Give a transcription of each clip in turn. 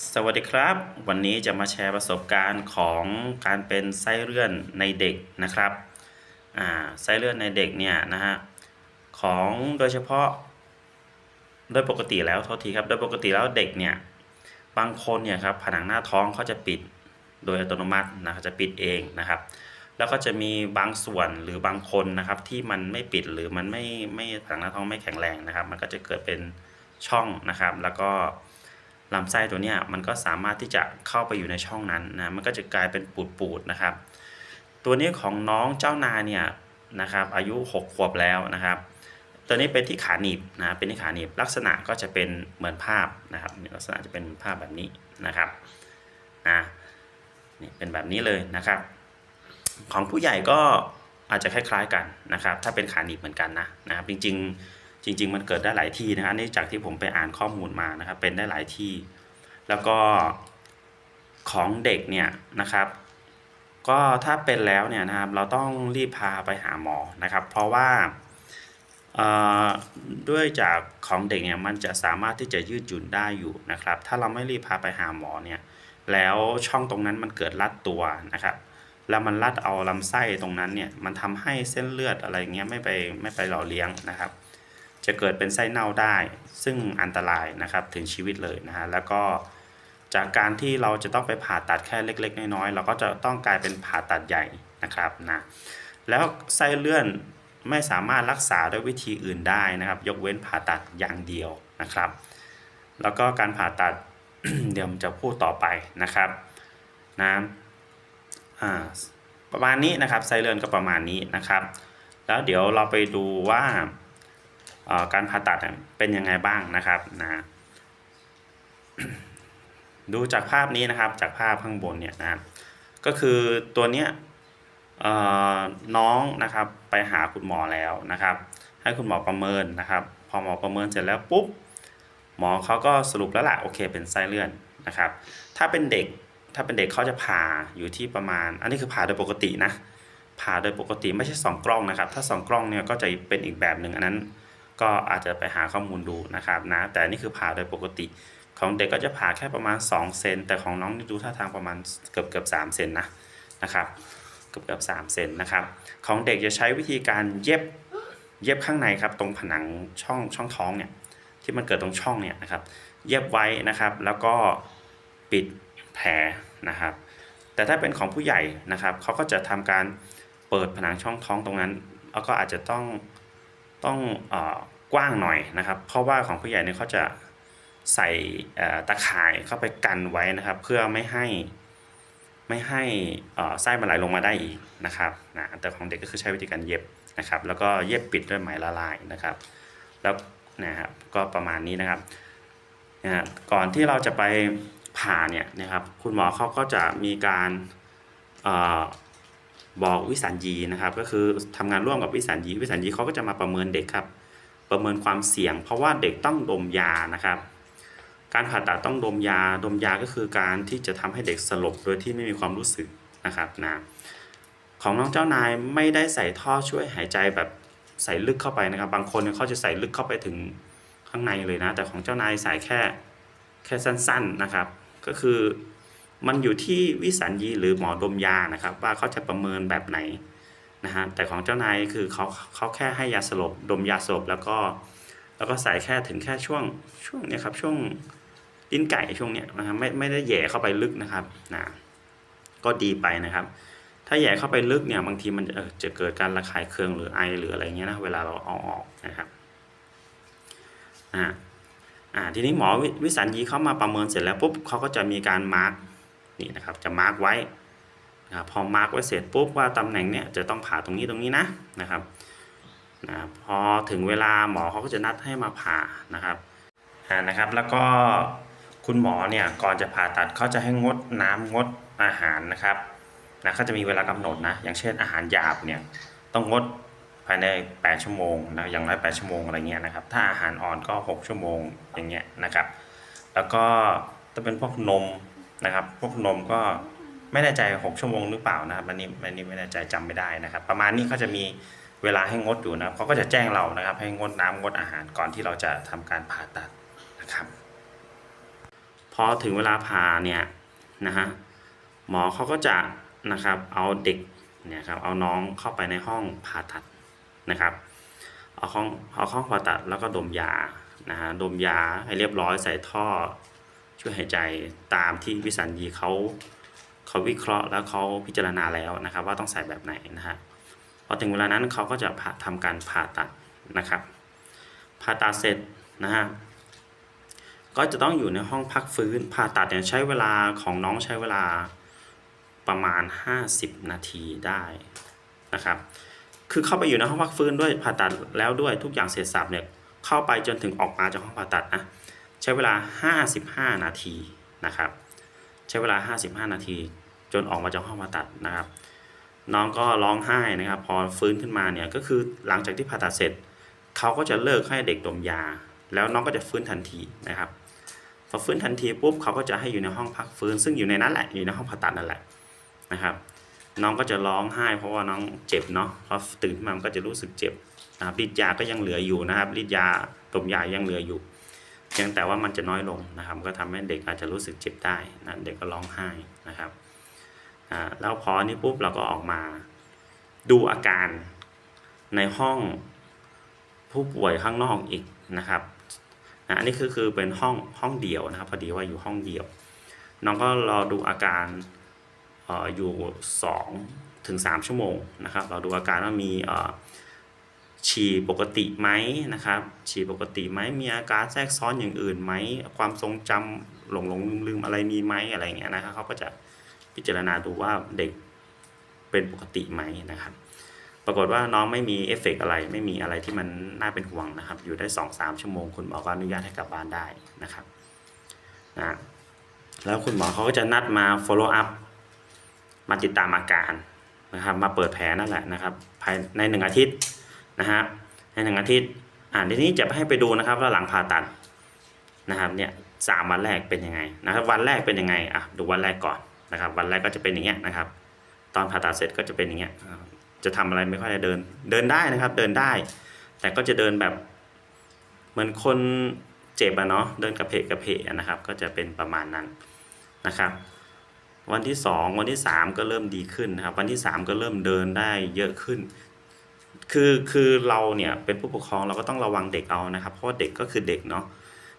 สวัสดีครับ วันนี้จะมาแชร์ประสบการณ์ของการเป็นไส้เลื่อนในเด็กนะครับอ่าไส้เลื่อนในเด็กเนี่ยนะฮะของโดยเฉพาะโดยปกติแล้วโทษทีครับโดยปกติแล้วเด็กเนี่ยบางคนเนี่ยครับผนังหน้าท้องเขาจะปิดโดยอัตโนมัตินะครับจะปิดเองนะครับ แล้วก็จะมีบางส่วนหรือบางคนนะครับที่มันไม่ปิดหรือมันไม่ไม่ผนังหน้าท้องไม่แข็งแรงนะครับ มันก็จะเกิดเป็นช่องนะครับแล้วก็ ลำไส้ตัวเนี้ยมันก็สามารถที่จะเข้าไปอยู่ในช่องนั้นนะมันก็จะกลายเป็นปูดๆนะครับ ตัวนี้ของน้องเจ้านาเนี่ยนะครับอายุ 6 ขวบแล้วนะครับ ตัวนี้เป็นที่ขาหนีบนะเป็นที่ขาหนีบลักษณะก็จะเป็นเหมือนภาพนะครับลักษณะจะเป็นภาพแบบนี้นะครับนะนี่เป็นแบบนี้เลยนะครับ ของผู้ใหญ่ก็อาจจะคล้ายๆกันนะครับ ถ้าเป็นขาหนีบเหมือนกันนะนะครับ จริงๆ จริง ๆ มันเกิดได้หลายที่นะครับอันนี้จากที่ผมไปอ่านข้อมูลมานะครับ เป็นได้หลายที่ แล้วก็ของเด็กเนี่ยนะครับ ก็ถ้าเป็นแล้วเนี่ยนะครับ เราต้องรีบพาไปหาหมอนะครับ เพราะว่าด้วยจากของเด็กเนี่ยมันจะสามารถที่จะยืดหยุ่นได้อยู่นะครับ ถ้าเราไม่รีบพาไปหาหมอเนี่ย แล้วช่องตรงนั้นมันเกิดรัดตัวนะครับ แล้วมันรัดเอาลำไส้ตรงนั้นเนี่ย มันทำให้เส้นเลือดอะไรเงี้ยไม่ไปไม่ไปหล่อเลี้ยงนะครับ จะเกิดเป็นไส้เน่าได้ ซึ่งอันตรายนะครับถึงชีวิตเลยนะฮะแล้วก็จากการที่เราจะต้องไปผ่าตัดแค่เล็ก ๆ น้อยๆเราก็จะต้องกลายเป็นผ่าตัดใหญ่นะครับนะแล้วไส้เลื่อนไม่สามารถรักษาด้วยวิธีอื่นได้นะครับ ยกเว้นผ่าตัดอย่างเดียวนะครับ แล้วก็การผ่าตัดเดี๋ยวผมจะพูดต่อไปนะครับนะอ่าประมาณนี้นะครับไส้เลื่อนก็ประมาณนี้นะครับ แล้วเดี๋ยวเราไปดูว่า การผ่าตัดเป็นยังไงบ้างนะครับนะดูจากภาพนี้นะครับจากภาพข้างบนเนี่ยนะครับก็คือตัวเนี้ยน้องนะครับไปหาคุณหมอแล้วนะครับ ให้คุณหมอประเมินนะครับ พอหมอประเมินเสร็จแล้วปุ๊บหมอเขาก็สรุปแล้วล่ะโอเค เป็นไส้เลื่อนนะครับ ถ้าเป็นเด็กถ้าเป็นเด็กเขาจะผ่าอยู่ที่ประมาณ อันนี้คือผ่าโดยปกตินะผ่าโดยปกติไม่ใช่สองกล้องนะครับ ถ้าสองกล้องเนี่ยก็จะเป็นอีกแบบหนึ่งอันนั้น ก็อาจจะไปหาข้อมูลดูนะครับนะแต่นี่คือผ่าโดยปกติ ของเด็กก็จะผ่าแค่ประมาณ 2 เซนแต่ของน้องนี่ดูท่าทางประมาณเกือบเกือบสามเซนนะนะครับเกือบเกือบสามเซนนะครับ ของเด็กจะใช้วิธีการเย็บเย็บข้างในครับตรงผนังช่องช่องท้องเนี่ยที่มันเกิดตรงช่องเนี่ยนะครับเย็บไว้นะครับแล้วก็ปิดแผลนะครับ แต่ถ้าเป็นของผู้ใหญ่นะครับเขาก็จะทำการเปิดผนังช่องท้องตรงนั้น แล้วก็อาจจะต้อง ต้องอกว้างหน่อยนะครับ เพราะว่าของผู้ใหญ่เนี่ยเขาจะใส่ตะข่ายเข้าไปกันไว้นะครับ เพื่อไม่ให้ไม่ให้ไส้มันไหลลงมาได้อีกนะครับนะแต่ของเด็กก็คือใช้วิธีการเย็บนะครับ แล้วก็เย็บปิดด้วยไหมละลายนะครับ แล้วนะครับก็ประมาณนี้นะครับนะก่อนที่เราจะไปผ่าเนี่ยนะครับ คุณหมอเขาก็จะมีการ บอกวิสัญญีนะครับ ก็คือทำงานร่วมกับวิสัญญีวิสัญญีเขาก็จะมาประเมินเด็กครับ ประเมินความเสี่ยง เพราะว่าเด็กต้องดมยานะครับ การผ่าตัดต้องดมยาดมยาก็คือการที่จะทำให้เด็กสลบโดยที่ไม่มีความรู้สึกนะครับนะของน้องเจ้านายไม่ได้ใส่ท่อช่วยหายใจแบบใส่ลึกเข้าไปนะครับ บางคนเนี่ยเขาจะใส่ลึกเข้าไปถึงข้างในเลยนะ แต่ของเจ้านายใส่แค่แค่สั้น ๆนะครับ ก็คือ มันอยู่ที่วิสัญญีหรือหมอดมยานะครับ ว่าเขาจะประเมินแบบไหนนะฮะแต่ของเจ้านายคือเขาเขาแค่ให้ยาสลบดมยาสลบแล้วก็แล้วก็ใส่แค่ถึงแค่ช่วงช่วงเนี้ยครับช่วงลิ้นไก่ช่วงเนี้ยนะครับไม่ไม่ได้แย่เข้าไปลึกนะครับนะก็ดีไปนะครับ ถ้าแย่เข้าไปลึกเนี่ยบางทีมันจะเอ่อจะเกิดการระคายเคืองหรือไอหรืออะไรเงี้ยนะเวลาเราเอาออกนะครับอ่าอ่าทีนี้หมอวิวิสัญญีเข้ามาประเมินเสร็จแล้วปุ๊บเขาก็จะมีการมาร์ก นี่นะครับจะมาร์กไว้นะพอมาร์กไว้เสร็จปุ๊บว่าตำแหน่งเนี่ยจะต้องผ่าตรงนี้ตรงนี้นะนะครับนะพอถึงเวลาหมอเขาก็จะนัดให้มาผ่านะครับอ่านะครับ แล้วก็คุณหมอเนี่ยก่อนจะผ่าตัดเขาจะให้งดน้ำงดอาหารนะครับนะเขาจะมีเวลากำหนดนะอย่างเช่นอาหารหยาบเนี่ยต้องงดภายใน 8 ชั่วโมงนะอย่างน้อย8ชั่วโมงอะไรเงี้ยนะครับถ้าอาหารอ่อนก็ 6 ชั่วโมงอย่างเงี้ยนะครับ แล้วก็ถ้าเป็นพวกนม นะครับ พวกนมก็ไม่แน่ใจ6ชั่วโมงหรือเปล่านะครับอันนี้อันนี้ไม่แน่ใจจำไม่ได้นะครับ ประมาณนี้เขาจะมีเวลาให้งดอยู่นะเขาก็จะแจ้งเรานะครับ ให้งดน้ำงดอาหารก่อนที่เราจะทำการผ่าตัดนะครับ พอถึงเวลาผ่าเนี่ยนะฮะหมอเขาก็จะนะครับเอาเด็กเนี่ยครับเอาน้องเข้าไปในห้องผ่าตัดนะครับเอาห้องเอาห้องผ่าตัดแล้วก็ดมยานะฮะดมยาให้เรียบร้อยใส่ท่อ ช่วยหายใจตามที่วิสัญญีเขาเขาวิเคราะห์แล้วเขาพิจารณาแล้วนะครับ ว่าต้องใส่แบบไหนนะฮะพอถึงเวลานั้นเขาก็จะผ่าทำการผ่าตัดนะครับ ผ่าตัดเสร็จนะฮะก็จะต้องอยู่ในห้องพักฟื้นผ่าตัดเนี่ยใช้เวลาของน้องใช้เวลาประมาณ 50 นาทีได้นะครับ คือเข้าไปอยู่ในห้องพักฟื้นด้วยผ่าตัดแล้วด้วยทุกอย่างเสร็จสับเนี่ยเข้าไปจนถึงออกมาจากห้องผ่าตัดนะ ใช้เวลา 55 นาทีนะครับ ใช้เวลา 55 นาที จนออกมาจากห้องผ่าตัดนะครับ น้องก็ร้องไห้นะครับ พอฟื้นขึ้นมาเนี่ยก็คือหลังจากที่ผ่าตัดเสร็จเขาก็จะเลิกให้เด็กดมยา แล้วน้องก็จะฟื้นทันทีนะครับพอฟื้นทันทีปุ๊บเขาก็จะให้อยู่ในห้องพักฟื้น ซึ่งอยู่ในนั้นแหละอยู่ในห้องผ่าตัดนั่นแหละนะครับน้องก็จะร้องไห้เพราะว่าน้องเจ็บเนาะพอตื่นขึ้นมามันก็จะรู้สึกเจ็บนะครับฤทธิ์ยาก็ยังเหลืออยู่นะครับฤทธิ์ยาดมยายังเหลืออยู่ เพียงแต่ว่ามันจะน้อยลงนะครับ ก็ทำให้เด็กอาจจะรู้สึกเจ็บได้นะเด็กก็ร้องไห้นะครับแล้วพอนี้ปุ๊บเราก็ออกมาดูอาการในห้องผู้ป่วยข้างนอกอีกนะครับนะอันนี้คือคือเป็นห้องห้องเดียวนะครับพอดีว่าอยู่ห้องเดียว น้องก็รอดูอาการออยู่2ถึง3ชั่วโมงนะครับ เราดูอาการว่ามีอ ฉี่ปกติไหมนะครับฉี่ปกติไหมมีอาการแทรกซ้อนอย่างอื่นไหมความทรงจำหลงหลงลืมลืมอะไรมีไหมอะไรอย่างเงี้ยนะครับเขาก็จะพิจารณาดูว่าเด็กเป็นปกติไหมนะครับ ปรากฏว่าน้องไม่มีเอฟเฟกต์อะไร ไม่มีอะไรที่มันน่าเป็นห่วงนะครับ อยู่ได้ 2-3 ชั่วโมงคุณหมอก็อนุญาตให้กลับบ้านได้นะครับนะแล้วคุณหมอเขาก็จะนัดมา follow up มาติดตามอาการนะครับ มาเปิดแผลนั่นแหละนะครับ ภายในหนึ่งอาทิตย์ นะฮะในหนึ่งอาทิตย์อ่าทีนี้จะให้ไปดูนะครับว่าหลังผ่าตัดนะครับเนี่ยสามวันแรกเป็นยังไงนะครับวันแรกเป็นยังไงอะดูวันแรกก่อนนะครับ วันแรกก็จะเป็นอย่างเงี้ยนะครับ ตอนผ่าตัดเสร็จก็จะเป็นอย่างเงี้ยจะทำอะไรไม่ค่อยได้เดินเดินได้นะครับ เดินได้ แต่ก็จะเดินแบบเหมือนคนเจ็บอะเนาะเดินกระเพกกระเพกอะนะครับ ก็จะเป็นประมาณนั้นนะครับ วันที่สองวันที่สามก็เริ่มดีขึ้นนะครับ วันที่สามก็เริ่มเดินได้เยอะขึ้น คือคือเราเนี่ยเป็นผู้ปกครองเราก็ต้องระวังเด็กเอานะครับ เพราะว่าเด็กก็คือเด็กเนาะ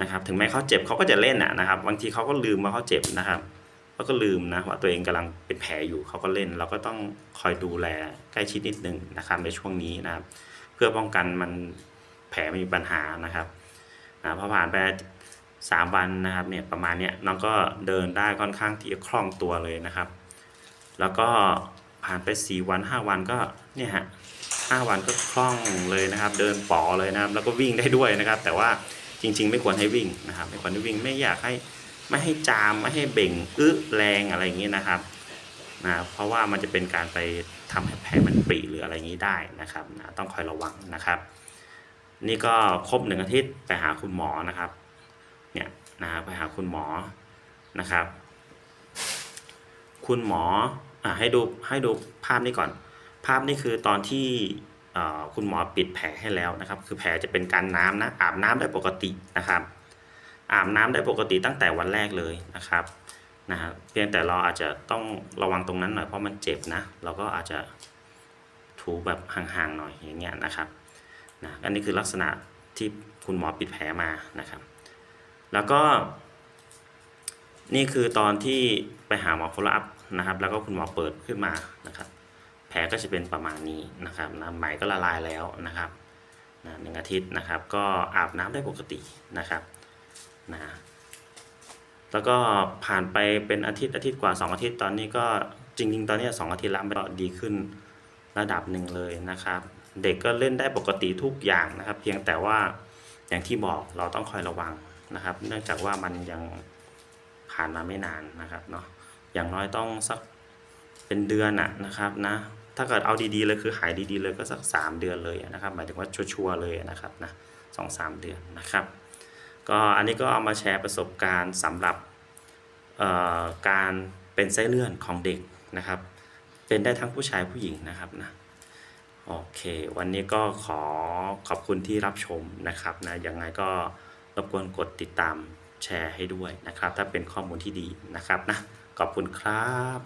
นะครับ ถึงแม้เขาเจ็บเขาก็จะเล่นอะนะครับ บางทีเขาก็ลืมว่าเขาเจ็บนะครับเขาก็ลืมนะว่าตัวเองกำลังเป็นแผลอยู่เขาก็เล่น เราก็ต้องคอยดูแลใกล้ชิดนิดนึงนะครับในช่วงนี้นะครับ เพื่อป้องกันมันแผลไม่มีปัญหานะครับนะพอผ่านไปสามวันนะครับเนี่ยประมาณเนี้ยน้องก็เดินได้ค่อนข้างที่จะคล่องตัวเลยนะครับ แล้วก็ผ่านไปสี่วันห้าวันก็เนี่ยฮะ ห้าวันก็คล่องเลยนะครับ เดินป๋อเลยนะครับ แล้วก็วิ่งได้ด้วยนะครับ แต่ว่าจริง ๆ ไม่ควรให้วิ่งนะครับ ไม่ควรให้วิ่งไม่อยากให้ไม่ให้จามไม่ให้เบ่งอึแรงอะไรอย่างนี้นะครับนะเพราะว่ามันจะเป็นการไปทำให้แผลมันปรีหรืออะไรอย่างนี้ได้นะครับนะต้องคอยระวังนะครับ นี่ก็ครบหนึ่งอาทิตย์ไปหาคุณหมอนะครับเนี่ยนะไปหาคุณหมอนะครับ คุณหมออะให้ดูให้ดูภาพนี้ก่อน ภาพนี้คือตอนที่คุณหมอปิดแผลให้แล้วนะครับ คือแผลจะเป็นการน้ำนะอาบน้ำได้ปกตินะครับ อาบน้ำได้ปกติตั้งแต่วันแรกเลยนะครับนะฮะเพียงแต่เราอาจจะต้องระวังตรงนั้นหน่อยเพราะมันเจ็บนะ เราก็อาจจะถูแบบห่างๆหน่อยอย่างเงี้ยนะครับนะอันนี้คือลักษณะที่คุณหมอปิดแผลมานะครับ แล้วก็ นี่คือตอนที่ไปหาหมอ follow up นะครับ แล้วก็คุณหมอเปิดขึ้นมานะครับ ผลก็จะเป็นประมาณนี้นะครับนะไหมก็ละลายแล้วนะครับนะหนึ่งอาทิตย์นะครับ ก็อาบน้ำได้ปกตินะครับนะแล้วก็ผ่านไปเป็นอาทิตย์อาทิตย์กว่า 2 อาทิตย์ตอนนี้ก็จริง ๆ ตอนนี้ 2 อาทิตย์แล้วมันก็ดีขึ้นระดับหนึ่งเลยนะครับ เด็กก็เล่นได้ปกติทุกอย่างนะครับ เพียงแต่ว่าอย่างที่บอกเราต้องคอยระวังนะครับ เนื่องจากว่ามันยังผ่านมาไม่นานนะครับเนาะอย่างน้อยต้องสักเป็นเดือนอะนะครับนะ ถ้าเกิดเอาดีๆเลยคือหายดีๆเลยก็สัก 3 เดือนเลยนะครับ หมายถึงว่าชัวร์ๆเลยนะครับนะสองสามเดือนนะครับ ก็อันนี้ก็เอามาแชร์ประสบการณ์สำหรับการเป็นไส้เลื่อนของเด็กนะครับ เป็นได้ทั้งผู้ชายผู้หญิงนะครับนะโอเค วันนี้ก็ขอขอบคุณที่รับชมนะครับนะยังไงก็รบกวนกดติดตามแชร์ให้ด้วยนะครับ ถ้าเป็นข้อมูลที่ดีนะครับนะขอบคุณครับ